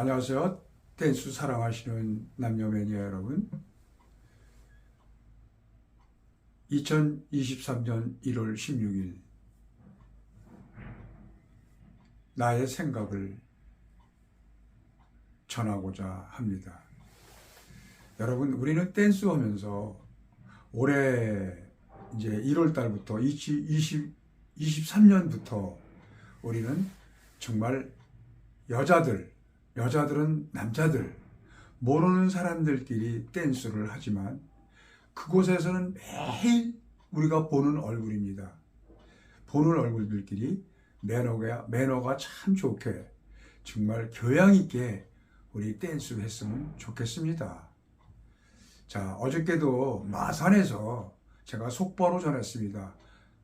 안녕하세요. 댄스 사랑하시는 남녀 매니아 여러분. 2023년 1월 16일 나의 생각을 전하고자 합니다. 여러분, 우리는 댄스 하면서 올해 이제 1월 달부터 20, 23년부터 우리는 정말 여자들, 여자들은 남자들, 모르는 사람들끼리 댄스를 하지만 그곳에서는 매일 우리가 보는 얼굴입니다. 보는 얼굴들끼리 매너가, 매너가 참 좋게 정말 교양 있게 우리 댄스를 했으면 좋겠습니다. 자, 어저께도 마산에서 제가 속보로 전했습니다.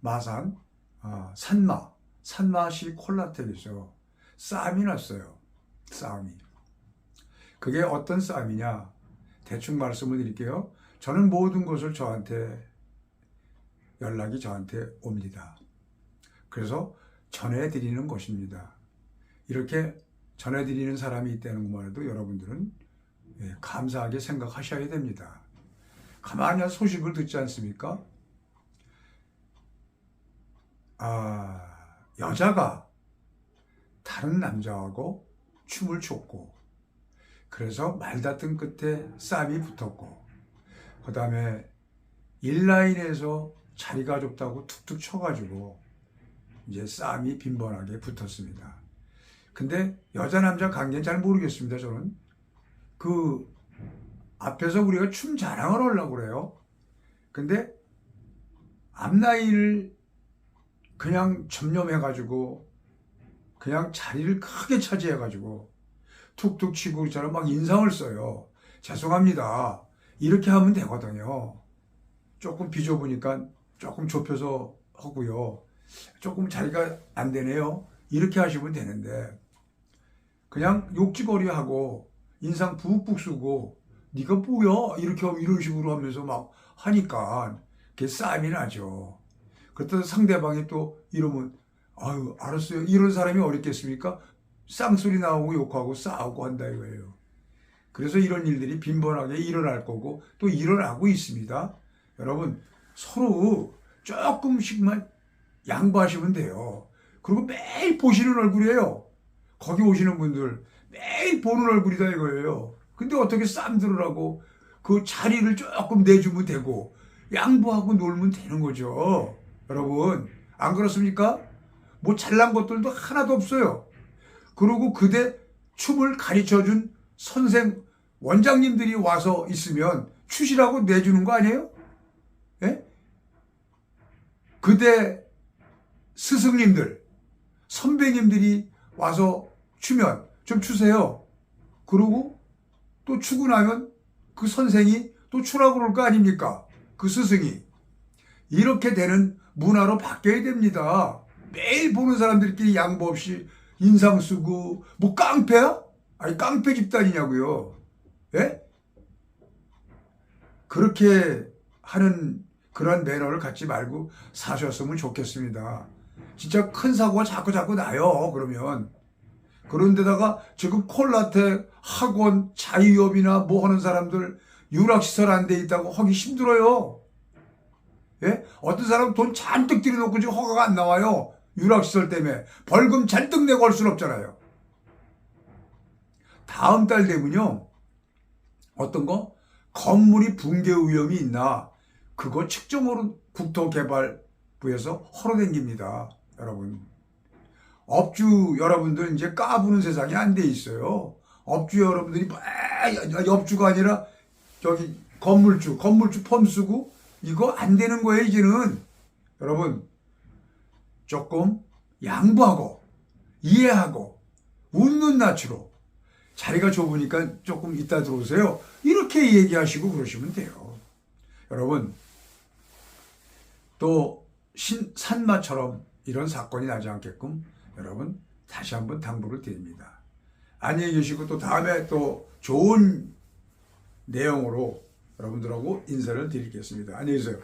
마산, 아, 산마, 산마시 콜라텍에서 싸움이 났어요. 싸움이. 그게 어떤 싸움이냐? 대충 말씀을 드릴게요. 저는 모든 것을 저한테 연락이 저한테 옵니다. 그래서 전해드리는 것입니다. 이렇게 전해드리는 사람이 있다는 것만 해도 여러분들은 예, 감사하게 생각하셔야 됩니다. 가만히 소식을 듣지 않습니까? 아, 여자가 다른 남자하고 춤을 췄고, 그래서 말다툼 끝에 싸움이 붙었고, 그 다음에 인라인에서 자리가 좁다고 툭툭 쳐가지고, 이제 싸움이 빈번하게 붙었습니다. 근데 여자 남자 관계는 잘 모르겠습니다, 저는. 그, 앞에서 우리가 춤 자랑을 하려고 그래요. 근데, 앞라인을 그냥 점령해가지고 그냥 자리를 크게 차지해가지고 툭툭 치고 저는 막 인상을 써요. 죄송합니다. 이렇게 하면 되거든요. 조금 비좁으니까 조금 좁혀서 하고요. 조금 자리가 안 되네요. 이렇게 하시면 되는데 그냥 욕지거리 하고 인상 푹푹 쓰고 네가 뭐야 이렇게 하고 이런 식으로 하면서 막 하니까 그게 싸움이 나죠. 그렇다고 상대방이 또 이러면 아유 알았어요. 이런 사람이 어딨겠습니까? 쌍소리 나오고 욕하고 싸우고 한다 이거예요. 그래서 이런 일들이 빈번하게 일어날 거고 또 일어나고 있습니다. 여러분 서로 조금씩만 양보하시면 돼요. 그리고 매일 보시는 얼굴이에요. 거기 오시는 분들 매일 보는 얼굴이다 이거예요. 근데 어떻게 쌈 들으라고 그 자리를 조금 내주면 되고 양보하고 놀면 되는 거죠. 여러분 안 그렇습니까? 뭐 잘난 것들도 하나도 없어요. 그리고 그대 춤을 가르쳐준 선생 원장님들이 와서 있으면 추시라고 내주는 거 아니에요? 예? 그대 스승님들 선배님들이 와서 추면 좀 추세요. 그러고 또 추고 나면 그 선생이 또 추라고 그럴 거 아닙니까? 그 스승이. 이렇게 되는 문화로 바뀌어야 됩니다. 매일 보는 사람들끼리 양보 없이 인상 쓰고 뭐 깡패야? 아니 깡패 집단이냐고요. 예? 그렇게 하는 그런 매너를 갖지 말고 사셨으면 좋겠습니다. 진짜 큰 사고가 자꾸 자꾸 나요. 그러면 그런데다가 지금 콜라텍 학원 자유업이나 뭐 하는 사람들 유락시설 안 돼 있다고 하기 힘들어요. 예? 어떤 사람은 돈 잔뜩 들여놓고 지금 허가가 안 나와요. 유락시설 때문에. 벌금 잔뜩 내고 할 수는 없잖아요. 다음 달 되면요. 어떤 거? 건물이 붕괴 위험이 있나? 그거 측정으로 국토개발부에서 허로댕깁니다. 여러분. 업주 여러분들 이제 까부는 세상이 안 돼 있어요. 업주 여러분들이 막 업주가 아니라 저기 건물주, 건물주 펌 쓰고 이거 안 되는 거예요, 이제는. 여러분, 조금 양보하고, 이해하고, 웃는 낯으로, 자리가 좁으니까 조금 이따 들어오세요. 이렇게 얘기하시고 그러시면 돼요. 여러분, 또, 신, 산마처럼 이런 사건이 나지 않게끔 여러분, 다시 한번 당부를 드립니다. 안녕히 계시고 또 다음에 또 좋은 내용으로 여러분들하고 인사를 드리겠습니다. 안녕히 계세요.